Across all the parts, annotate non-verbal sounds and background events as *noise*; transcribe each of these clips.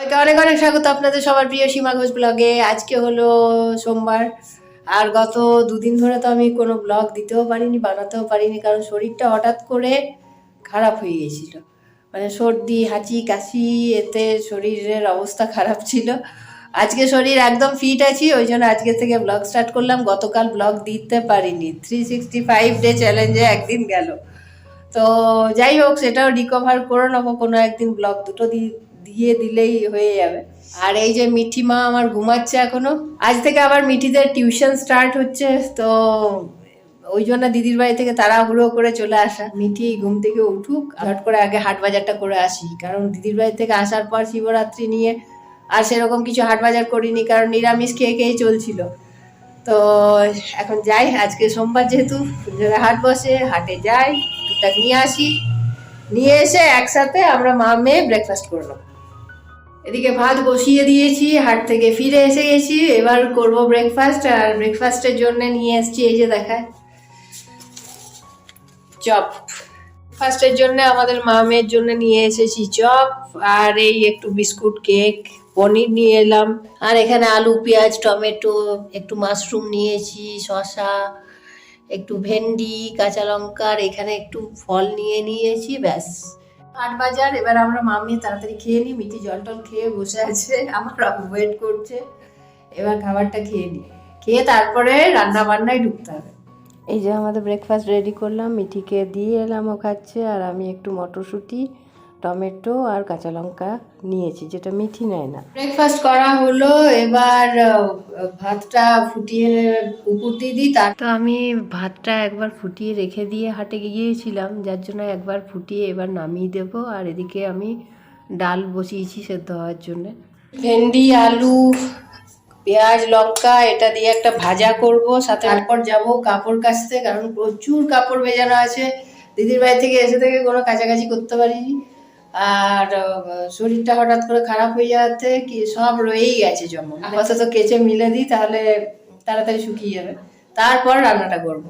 অনেক অনেক স্বাগত আপনাদের সবার প্রিয় সীমা ঘোষ ব্লগে। আজকে হলো সোমবার, আর গত দুদিন ধরে তো আমি কোনো ব্লগ দিতেও পারিনি, বানাতেও পারিনি, কারণ শরীরটা হঠাৎ করে খারাপ হয়ে গেছিল মানে সর্দি, হাঁচি, কাশি, এতে শরীরের অবস্থা খারাপ ছিল। আজকে শরীর একদম ফিট আছি, ওই জন্য আজকে থেকে ব্লগ স্টার্ট করলাম। গতকাল ব্লগ দিতে পারিনি। থ্রি সিক্সটি ফাইভ ডে চ্যালেঞ্জে একদিন গেল। তো যাই হোক, সেটাও রিকভার করে নেব, কোনো একদিন ব্লগ দুটো দি- দিয়ে দিলেই হয়ে যাবে। আর এই যে মিঠি মা আমার ঘুমাচ্ছে এখনও, আজ থেকে আবার মিঠিদের টিউশন স্টার্ট হচ্ছে, তো ওই জন্য দিদির বাড়ি থেকে তাড়াহুড়ো করে চলে আসা। মিঠি ঘুম থেকে উঠুক হট করে আগে হাট বাজারটা করে আসি, কারণ দিদির বাড়ি থেকে আসার পর শিবরাত্রি নিয়ে আর সেরকম কিছু হাট বাজার করিনি, কারণ নিরামিষ খেয়ে খেয়ে চলছিল। তো এখন যাই, আজকে সোমবার যেহেতু হাট বসে, হাটে যাই, টুকটাক নিয়ে আসি। নিয়ে এসে একসাথে আমরা মা মেয়ে ব্রেকফাস্ট করলাম এদিকে ভাত বসিয়ে দিয়েছি, হাট থেকে ফিরে এসে গেছি। এবার করব ব্রেকফাস্ট আর ব্রেকফাস্টের জন্য নিয়ে এসেছি এই যে দেখায়। চপ। ফার্স্টের জন্য আমাদের মা মেয়ের জন্য নিয়ে এসেছি চপ আর এই একটু বিস্কুট, কেক, পনির নিয়ে এলাম। আর এখানে আলু, পেঁয়াজ, টমেটো, একটু মাশরুম নিয়েছি, শসা, একটু ভেন্ডি, কাঁচা লঙ্কা এখানে একটু ফল নিয়ে নিয়েছি, ব্যাস। আট বাজার এবার আমরা মামি তাড়াতাড়ি খেয়ে নিই মিটি জল টল খেয়ে বসে আছে, আমার ওয়েট করছে। এবার খাবারটা খেয়ে নিই। খেয়ে তারপরে রান্না বান্নায় ঢুকতে হবে। এই যে আমাদের ব্রেকফাস্ট রেডি করলাম, মিঠিকে দিয়ে এলাম ও খাচ্ছে, আর আমি একটু মটরশুঁটি টমেটো আর কাঁচা লঙ্কা নিয়েছি যেটা মিঠি নেয় না। ব্রেকফাস্ট করা হলো এবার ভাতটা ফুটিয়ে উপর দিয়ে দিই তার তো আমি ভাতটা একবার ফুটিয়ে রেখে দিয়ে হাটে গিয়েছিলাম যার জন্য একবার ফুটিয়ে এবার নামিয়ে দেবো আর এদিকে আমি ডাল বসিয়েছি সেদ্ধ হওয়ার জন্য। ভেন্ডি আলু পেঁয়াজ লঙ্কা এটা দিয়ে একটা ভাজা করব সাথে তারপর যাব কাপড় কাচতে কারণ প্রচুর কাপড় ভেজানো আছে। দিদির বাড়ি থেকে এসে থেকে কোনো কাছাকাছি করতে পারিনি। আর শরীরটা হঠাৎ করে খারাপ হয়ে যাওয়াতে কি সব রয়েই গেছে যেমন। আপাতত কেচে মিলে দিই তাহলে তাড়াতাড়ি শুকিয়ে যাবে। তারপর রান্নাটা করব।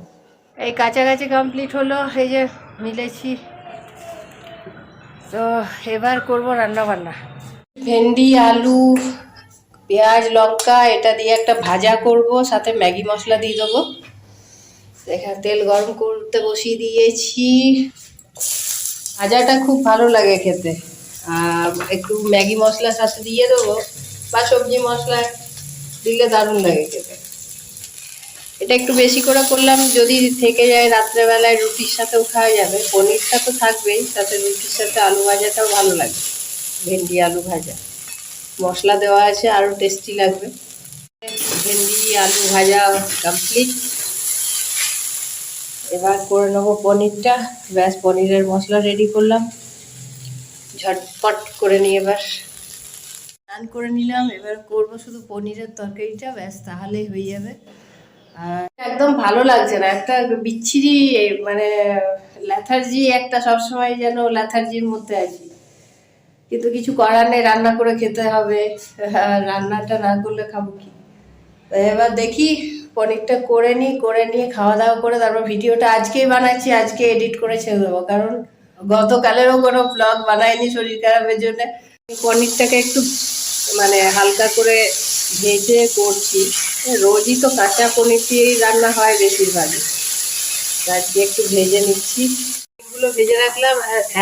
এই কাছাকাছি কমপ্লিট হলো এই যে মিলেছি। তো এবার করব রান্না বান্না। ভেন্ডি আলু পেঁয়াজ লঙ্কা এটা দিয়ে একটা ভাজা করব সাথে ম্যাগি মশলা দিয়ে দেবো। এখানে তেল গরম করতে বসিয়ে দিয়েছি। ভাজাটা খুব ভালো লাগে খেতে। একটু ম্যাগি মশলার সাথে দিয়ে দেবো বা সবজি মশলা দিলে দারুণ লাগে খেতে। এটা একটু বেশি করে করলাম, যদি থেকে যায় রাত্রেবেলায় রুটির সাথেও খাওয়া যাবে। পনিরটা তো থাকবেই, সাথে রুটির সাথে আলু ভাজাটাও ভালো লাগে, ভেন্ডি আলু ভাজা। মশলা দেওয়া আছে, আরও টেস্টি লাগবে। ভেন্ডি আলু ভাজা কমপ্লিট এবার করে নেব পনিরটা। ব্যাস, পনিরের মশলা রেডি করলাম। ঝটপট করে নিই এবার। স্নান করে নিলাম, এবার করব শুধু পনিরের তরকারিটা, ব্যাস তাহলেই হয়ে যাবে। আর একদম ভালো লাগছে না, একটা বিচ্ছিরি মানে ল্যাথার্জি একটা সবসময় যেন ল্যাথার্জির মধ্যে আছি। কিন্তু কিছু করার নেই, রান্না করে খেতে হবে। রান্নাটা না করলে খাব কি? এবার দেখি পনিরটা করে নিই, করে নিয়ে খাওয়া দাওয়া করে তারপর ভিডিওটা আজকেই বানাচ্ছি, আজকে এডিট করে ছেড়ে দেবো। কারণ গতকালেরও কোনো ব্লগ বানাইনি শরীর খারাপের জন্য। পনিরটাকে একটু মানে হালকা করে ভেজে করছি। রোজই তো কাঁচা পনির দিয়েই রান্না হয় বেশিরভাগই। আজকে একটু ভেজে নিচ্ছি। এগুলো ভেজে রাখলাম।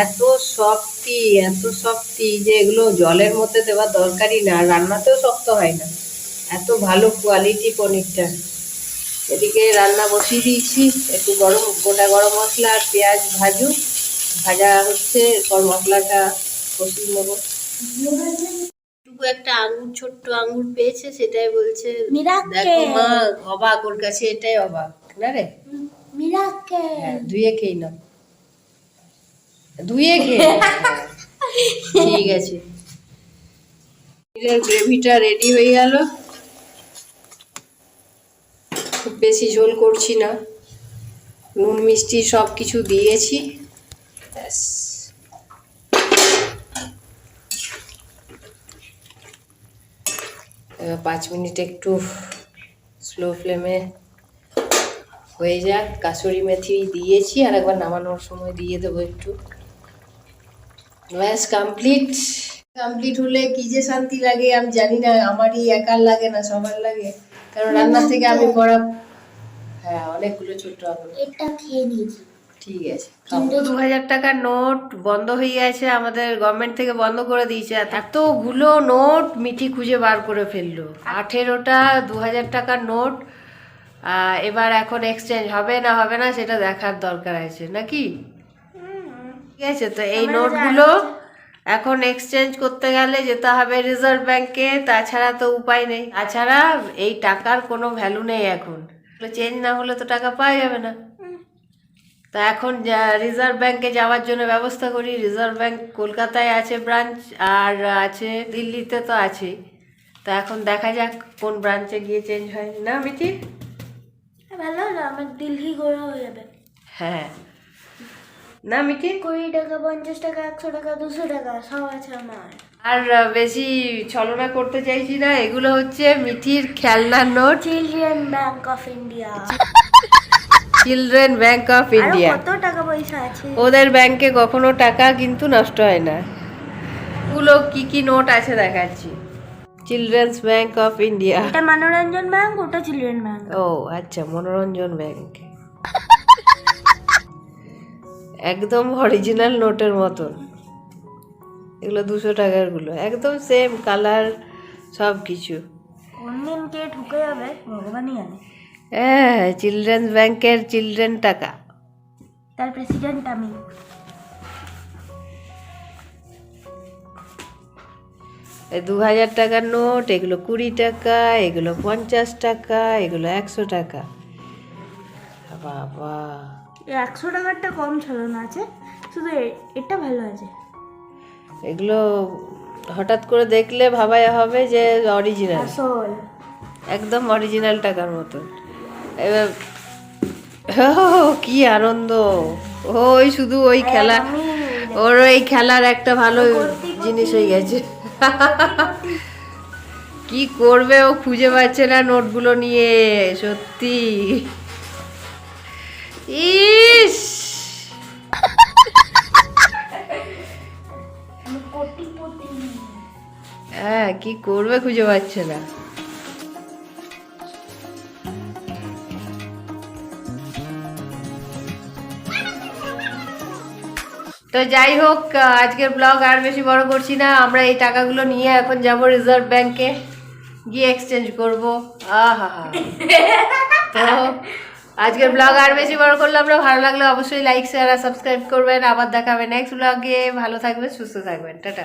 এত সফটি এত সফটি যে এগুলো জলের মধ্যে দেওয়ার দরকারই না। রান্নাতেও শক্ত হয় না। এত ভালো কোয়ালিটি পনিরটা। এদিকে রান্না বসিয়ে দিয়েছি। একটু গরম গোটা গরম মশলা আর পেঁয়াজ ভাজু। ভাজা হচ্ছে পর মশলাটা কষিয়ে নেব। টুকু একটা আঙ্গুর ছোট্ট আঙ্গুর পেয়েছে সেটাই বলছে দেখো মা অবাক ওর কাছে এটাই অবাক না রে? হ্যাঁ ধুয়ে খেয়ে নাও। ধুয়ে খেয়ে নাও। *laughs* ঠিক আছে। গ্রেভিটা রেডি হয়ে গেল। খুব বেশি ঝোল করছি না। নুন, মিষ্টি সব কিছু দিয়েছি পাঁচ মিনিট একটু স্লো ফ্লেমে হয়ে যাক। কাসুরি মেথি দিয়েছি আর একবার নামানোর সময় দিয়ে দেবো একটু। ব্যাস, কমপ্লিট। কমপ্লিট হলে কি যে শান্তি লাগে আমি জানি না আমারই একার লাগে না সবার লাগে। কারণ রান্না থেকে আমি পড়া হ্যাঁ অনেকগুলো ছোট এটা খেয়ে নিয়েছি। ঠিক আছে দু হাজার টাকার নোট বন্ধ হয়ে গেছে আমাদের গভর্নমেন্ট থেকে বন্ধ করে দিয়েছে আর এতগুলো নোট মিঠি খুঁজে বার করে ফেলল। আঠেরোটা দু হাজার টাকার নোট এবার এখন এক্সচেঞ্জ হবে না হবে না সেটা দেখার দরকার আছে নাকি? ঠিক আছে তো এই নোটগুলো এখন এক্সচেঞ্জ করতে গেলে যেতে হবে রিজার্ভ ব্যাংকে তাছাড়া তো উপায় নেই। তাছাড়া এই টাকার কোনো ভ্যালু নেই এখন। চেঞ্জ না হলে তো টাকা পাওয়া যাবে না। তা এখন রিজার্ভ ব্যাংকে যাওয়ার জন্য ব্যবস্থা করি। রিজার্ভ ব্যাংক কলকাতায় আছে ব্রাঞ্চ আর আছে দিল্লিতে তো আছেই। তা এখন দেখা যাক কোন ব্রাঞ্চে গিয়ে চেঞ্জ হয়। না মিঠি? ভালো হলো আমার দিল্লি ঘোরা হয়ে যাবে। হ্যাঁ। না মিঠি কুড়ি টাকা পঞ্চাশ টাকা একশো টাকা দুশো টাকা সব আছে আমার। আর বেশি ছলনা করতে চাইছি না এগুলো হচ্ছে মিঠির খেলনার note. Children bank of India. Children bank of India. কত টাকা পয়সা আছে? ওদের ব্যাংকে কখনো টাকা কিন্তু নষ্ট হয় না। এগুলো কি কি নোট আছে দেখাচ্ছি। Children's bank of India. এটা মনোরঞ্জন ব্যাংক ওটা চিলড্রেন ব্যাংক। ও আচ্ছা মনোরঞ্জন ব্যাংক। একদম অরিজিনাল নোটের মতন। এগুলো দুশো টাকারগুলো। একদম সেম কালার সব কিছু কোন কে ঢুকে যাবে ভগবানই জানে। হ্যাঁ চিলড্রেন্স ব্যাংকের চিলড্রেন টাকা। তার প্রেসিডেন্ট আমি। দু হাজার টাকার নোট এগুলো কুড়ি টাকা এগুলো পঞ্চাশ টাকা এগুলো একশো টাকা। বাবা। একশো টাকারটা কম ছলনা আছে। শুধু এটা ভালো আছে। এগুলো হঠাৎ করে দেখলে ভাবাই হবে যে অরিজিনাল আসল। একদম অরিজিনাল টাকার মতন। এবার কি আনন্দ। ওই শুধু ওই খেলা। ওর ওই খেলার একটা ভালো জিনিস হয়ে গেছে। কি করবে ও খুঁজে পাচ্ছে না নোটগুলো নিয়ে সত্যি। ইস! হ্যাঁ কি করবে খুঁজে পাচ্ছে না। তো যাই হোক, আজকের ব্লগ আর বেশি বড় করছি না। আমরা এই টাকাগুলো নিয়ে এখন যাব রিজার্ভ ব্যাংকে গিয়ে এক্সচেঞ্জ করব। আহা তো আজকের ব্লগ আর বেশি বড় করলাম না, ভালো লাগলে অবশ্যই লাইক শেয়ার আর সাবস্ক্রাইব করবেন। আবার দেখাবে নেক্সট ব্লগে ভালো থাকবেন, সুস্থ থাকবেন। টাটা।